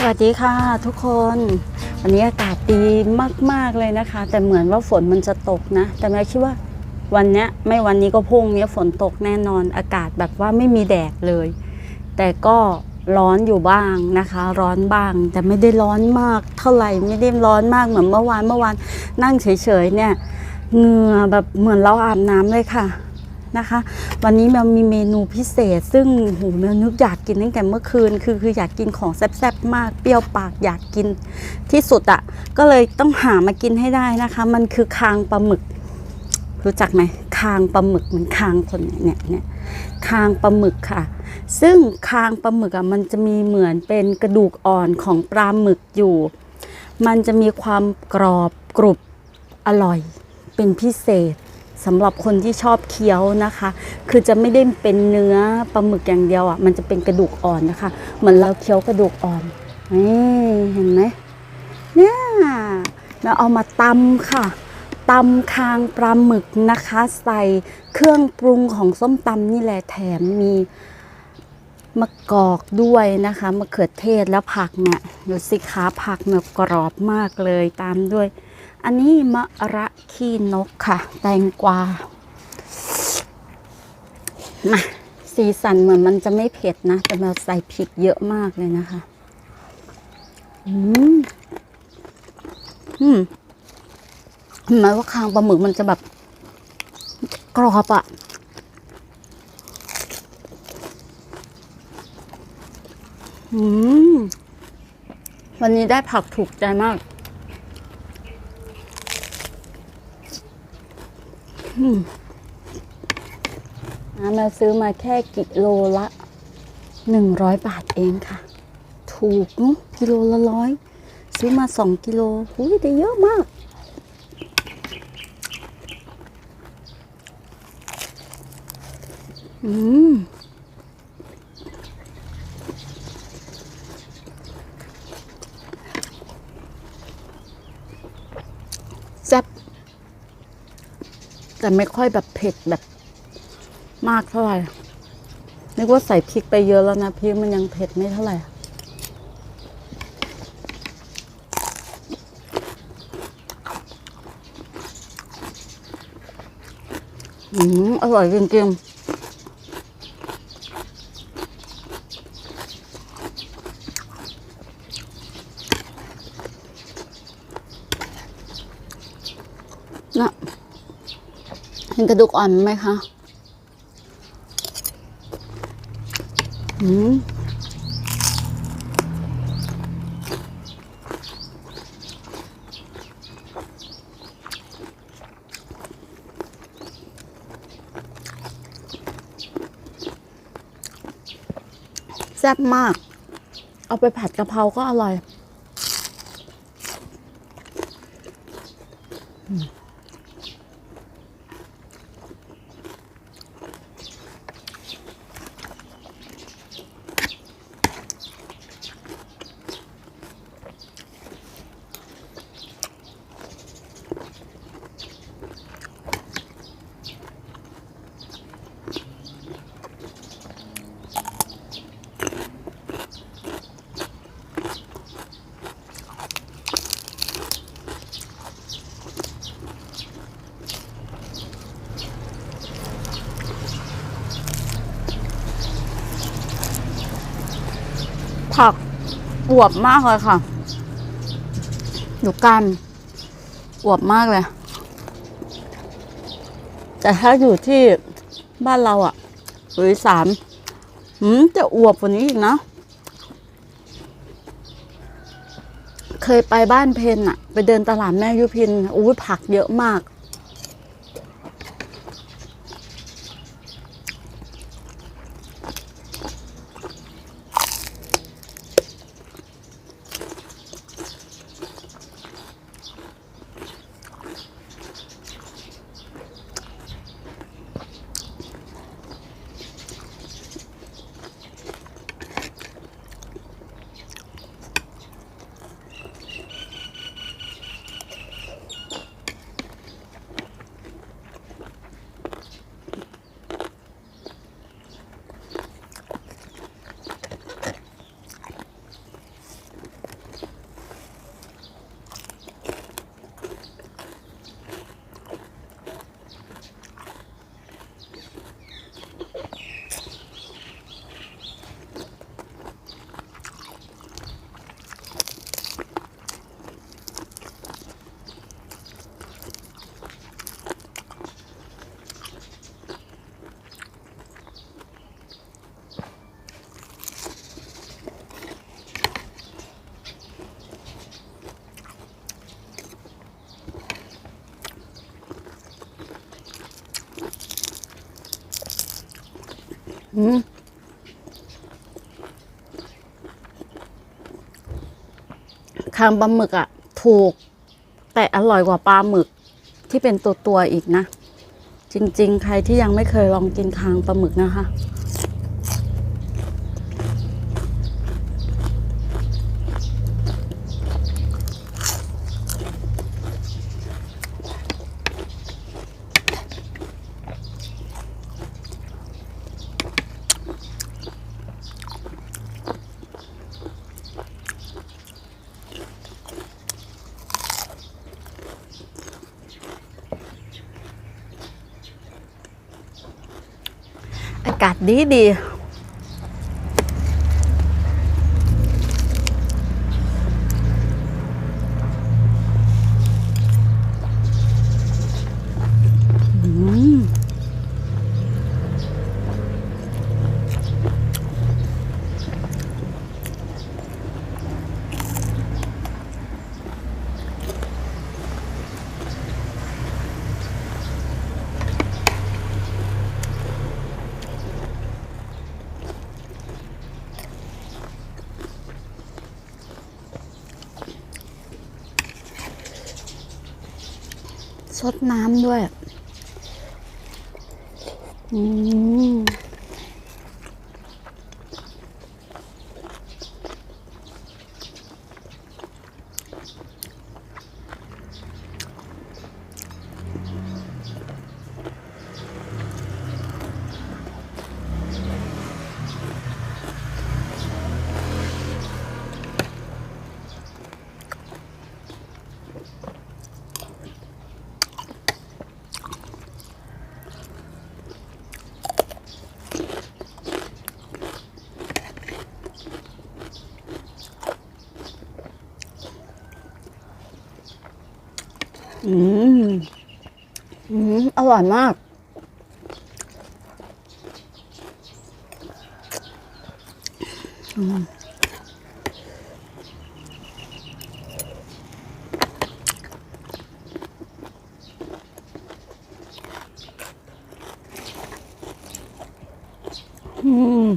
สวัสดีค่ะทุกคน วันนี้อากาศดีมาก ๆ เลยนะคะ แต่เหมือนว่าฝนมันจะตกนะ แต่แม่คิดว่าวันนี้ไม่วันนี้ก็พรุ่งนี้ฝนตกแน่นอนอากาศแบบว่าไม่มีแดดเลย แต่ก็ ร้อนอยู่บ้างนะคะ ร้อนบ้างแต่ไม่ได้ร้อนมากเท่าไหร่ไม่ได้ร้อนมากเหมือนเมื่อวานเมื่อวานนั่งเฉยๆเนี่ยเหงื่อแบบเหมือนเราอาบน้ำเลยค่ะนะคะ วันนี้มันมีเมนูพิเศษ ซึ่งโหแมวนึกอยากกินตั้งแต่เมื่อคืนคือคืออยากกินของแซ่บๆมากเปรี้ยวปากอยากกินที่สุดอะ่ะก็เลยต้องหามากินให้ได้นะคะ มันคือคางปลาหมึก รู้จักไหมคางปลาหมึกเหมือนคางคนเนี่ยเนี่ย คางปลาหมึกค่ะ ซึ่งคางปลาหมึกอะมันจะมีเหมือนเป็นกระดูกอ่อนของปลาหมึกอยู่ มันจะมีความกรอบกรุบอร่อยเป็นพิเศษสำหรับคนที่ชอบเคี้ยวนะคะ คือจะไม่ได้เป็นเนื้อปลาหมึกอย่างเดียวอะ มันจะเป็นกระดูกอ่อนนะคะ เหมือนเราเคี้ยวกระดูกอ่อนนี่เห็นไหมเนี่ยเราเอามาตำค่ะ ตำคางปลาหมึกนะคะ ใส่เครื่องปรุงของส้มตำนี่แหละแถมมีมะกอกด้วยนะคะมะเขือเทศแล้วผักเนี่ยดูสิคะผักเนี่ยกรอบมากเลยตามด้วย อันนี้มะระขี้นกค่ะ แตงกวามาสีสันเหมือนมันจะไม่เผ็ดนะ แต่เราใส่พริกเยอะมากเลยนะคะ อืมอืม เห็นไหมว่าคางปลาหมึกมันจะแบบกรอบอะ่ะอืมวันนี้ได้ผักถูกใจมากอามาซื้อมาแค่กิโลละหนึ่งร้อยบาทเองค่ะ ถูกนอะกิโลละร้อย ซื้อมาสองกิโลอุ้ยได้เยอะมาก อืมแซ่บแต่ไม่ค่อยแบบเผ็ดแบบมากเท่าไหร่นึกว่าใส่พริกไปเยอะแล้วนะพริกมันยังเผ็ดไม่เท่าไหร่อืมอร่อยจริงๆนะเห็นกระดูกอ่อนไหมคะอืมแซ่บมาก เอาไปผัดกะเพราก็อร่อย ผัก อวบมากเลยค่ะอยู่กันอวบมากเลย แต่ถ้าอยู่ที่บ้านเราอะ่ะหรือสามหืมจะอวบกว่านี้อีกนะ เคยไปบ้านเพนอะไปเดินตลาดแม่ยุพินอุ้ยผักเยอะมาก คางปลาหมึกอะถูก แต่อร่อยกว่าปลาหมึกที่เป็นตัวตัวอีกนะ จริง ๆ ใครที่ยังไม่เคยลองกินคางปลาหมึกนะคะาศดีดีอืม รดน้ำด้วย อืม อืม อร่อยมากอืมอืม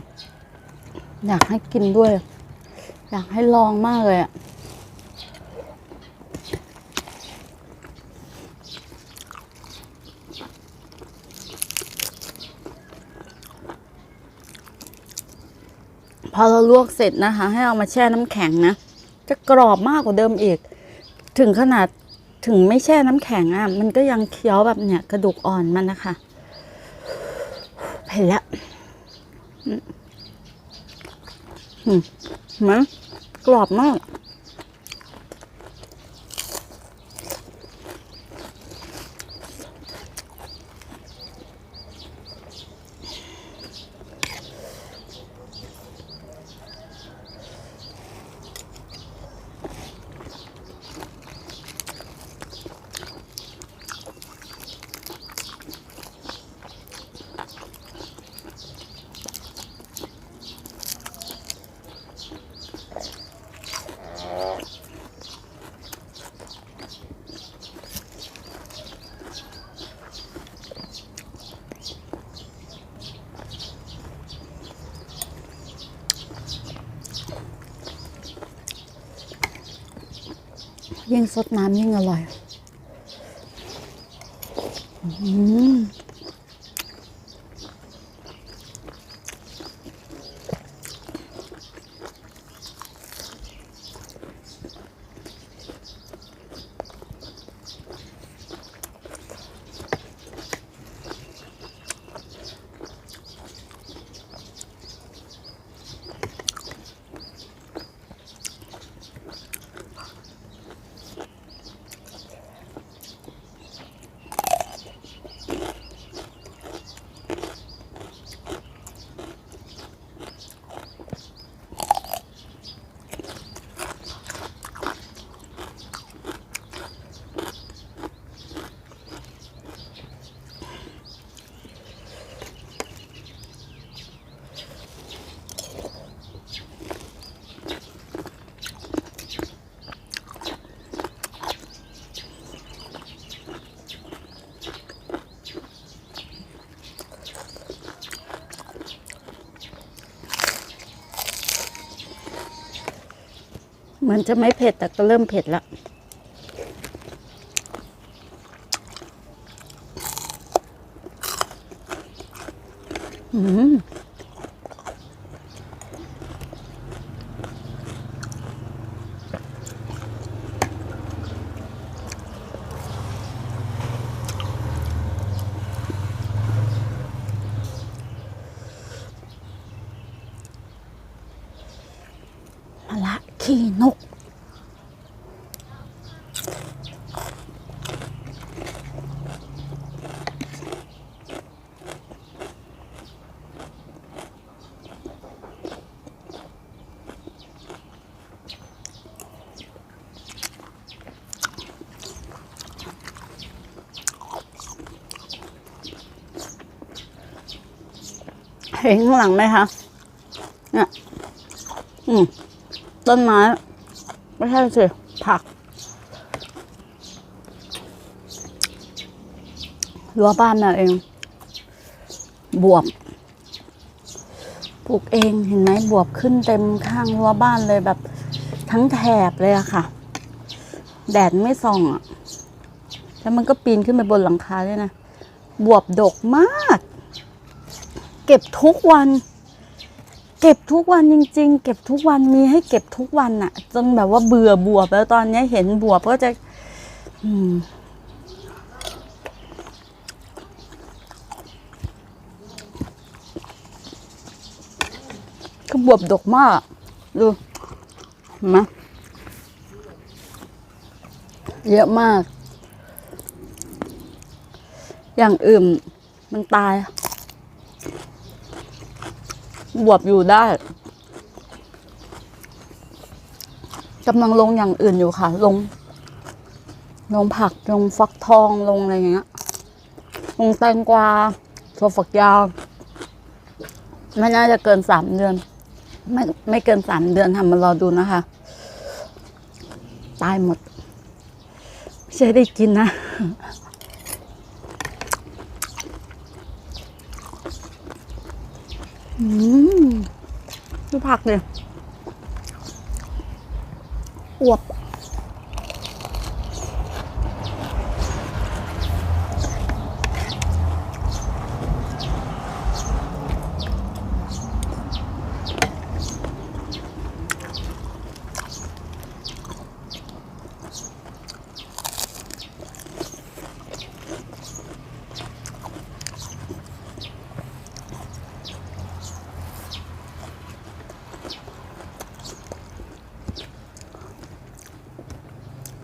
อยากให้กินด้วย อยากให้ลองมากเลยอะ อเราลวกเสร็จนะคะ ให้เอามาแช่น้ำแข็งนะ จะกรอบมากกว่าเดิมอีก ถึงขนาดถึงไม่แช่น้ำแข็งอะ มันก็ยังเคี้ยวแบบเนี้ยกระดูกอ่อนมันนะคะเผ็ดแล้วอืมมเห็นไหมกรอบมาก ยิ่งสดน้ำยิ่งอร่อย มือนจะไม่เผ็ดแต่ก็เริ่มเผ็ดละอืมมาละขี้นก เห็นข้างหลังไหมคะเนี่ยอืมต้นไม้ไม่ใช่สิผักรั้วบ้านเราเอง บวบปลูกเองเห็นไหมบวบขึ้นเต็มข้างรั้วบ้านเลยแบบทั้งแถบเลยอะค่ะ แดดไม่ส่องอะแล้วมันก็ปีนขึ้นไปบนหลังคาด้วยนะ บวบดกมาก เก็บทุกวัน เก็บทุกวันจริง ๆ เก็บทุกวันมีให้เก็บทุกวันอะจนแบบว่าเบื่อบวบแล้วตอนนี้เห็นบวบก็จะคือบวบดกมากดูเห็นไหมเยอะมาก อย่างอื่นมันตาย บวบอยู่ได้กำลังลงอย่างอื่นอยู่ค่ะ ลง ลงผัก ลงฟักทองลงอะไรอย่างเงี้ย ลงแตงกวาถั่วฝักยาว ไม่น่าจะเกินสามเดือน ไม่ไม่เกินสามเดือนทำมารอดูนะคะ ตายหมด ไม่ใช่ได้กินนะอืม ดูผักเลยอวบ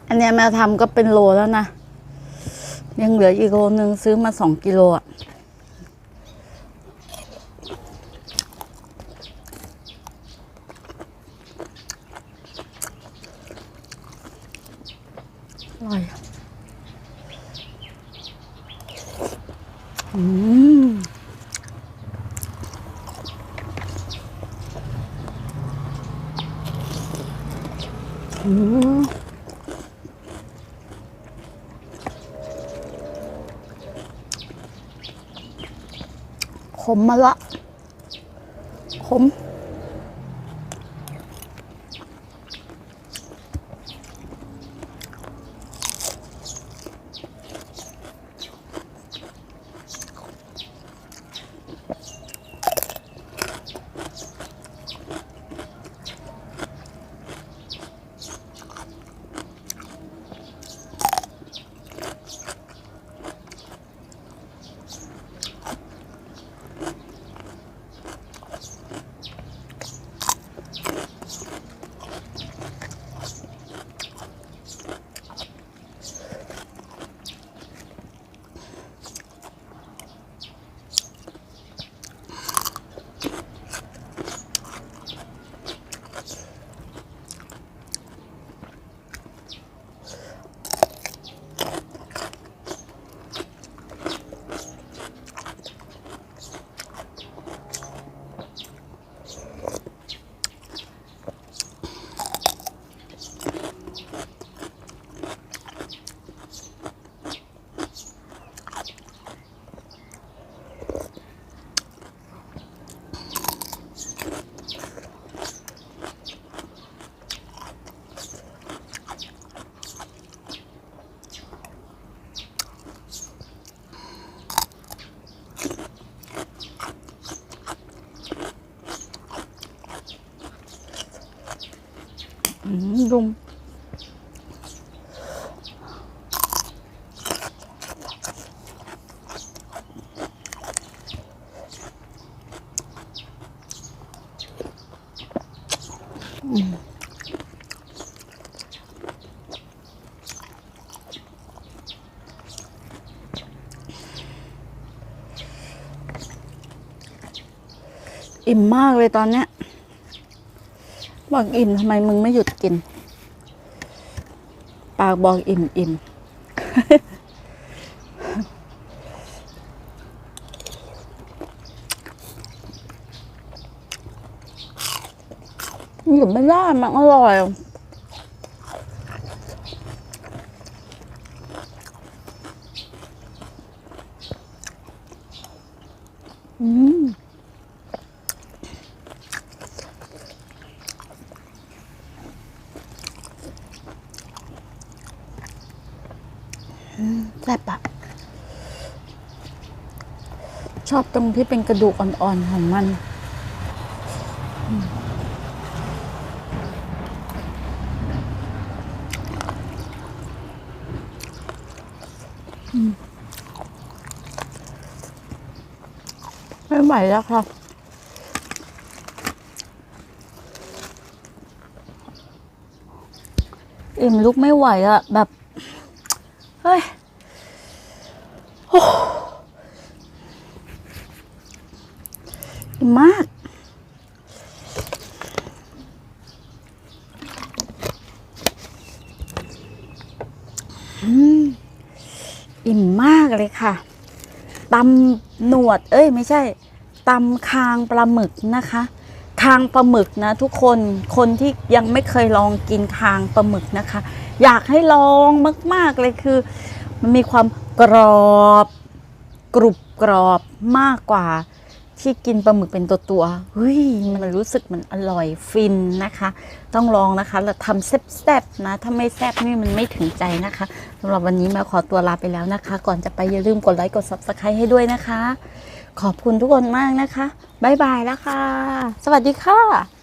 อันเนี้ยแม่ทำก็เป็นโลแล้วนะ ยังเหลืออีกโลนึงซื้อมาสองกิโลอะ อร่อยอะอืม อืม ขมมาละขม อ ลุ ม อิ่มมากเลยตอนเนี้ย บอกอิ่มทำไมมึงไม่หยุดกินากบอกอิ่มอิ่มหยุดไม่ได้มันอร่อย อืม แซ่บอะช อบตรงที่เป็นกระดูกอ่อนๆของมันอืมไม่ไหวแล้วค่ะอิ่มลุกไม่ไหวอะแบบ เฮ้ย โอ้อิ่มมาก อืม อิ่มมากเลยค่ะ ตำหนวด เอ้ยไม่ใช่ตำคางปลาหมึกนะคะ คางปลาหมึกนะทุกคนคนที่ยังไม่เคยลองกินคางปลาหมึกนะคะ อยากให้ลองมาก ๆเลยคือ มันมีความกรอบกรุบกรอบมากกว่าที่กินปลาหมึกเป็นตัวตัวๆเฮ้ยมันรู้สึกมันอร่อยฟินนะคะ ต้องลองนะคะแล้วทำแซ่บๆนะ ถ้าไม่แซ่บนี่มันไม่ถึงใจนะคะสำหรับวันนี้มาขอตัวลาไปแล้วนะคะ ก่อนจะไปอย่าลืมกดไลค์กด subscribe ให้ด้วยนะคะ ขอบคุณทุกคนมากนะคะ บ๊ายบายแล้วค่ะ สวัสดีค่ะ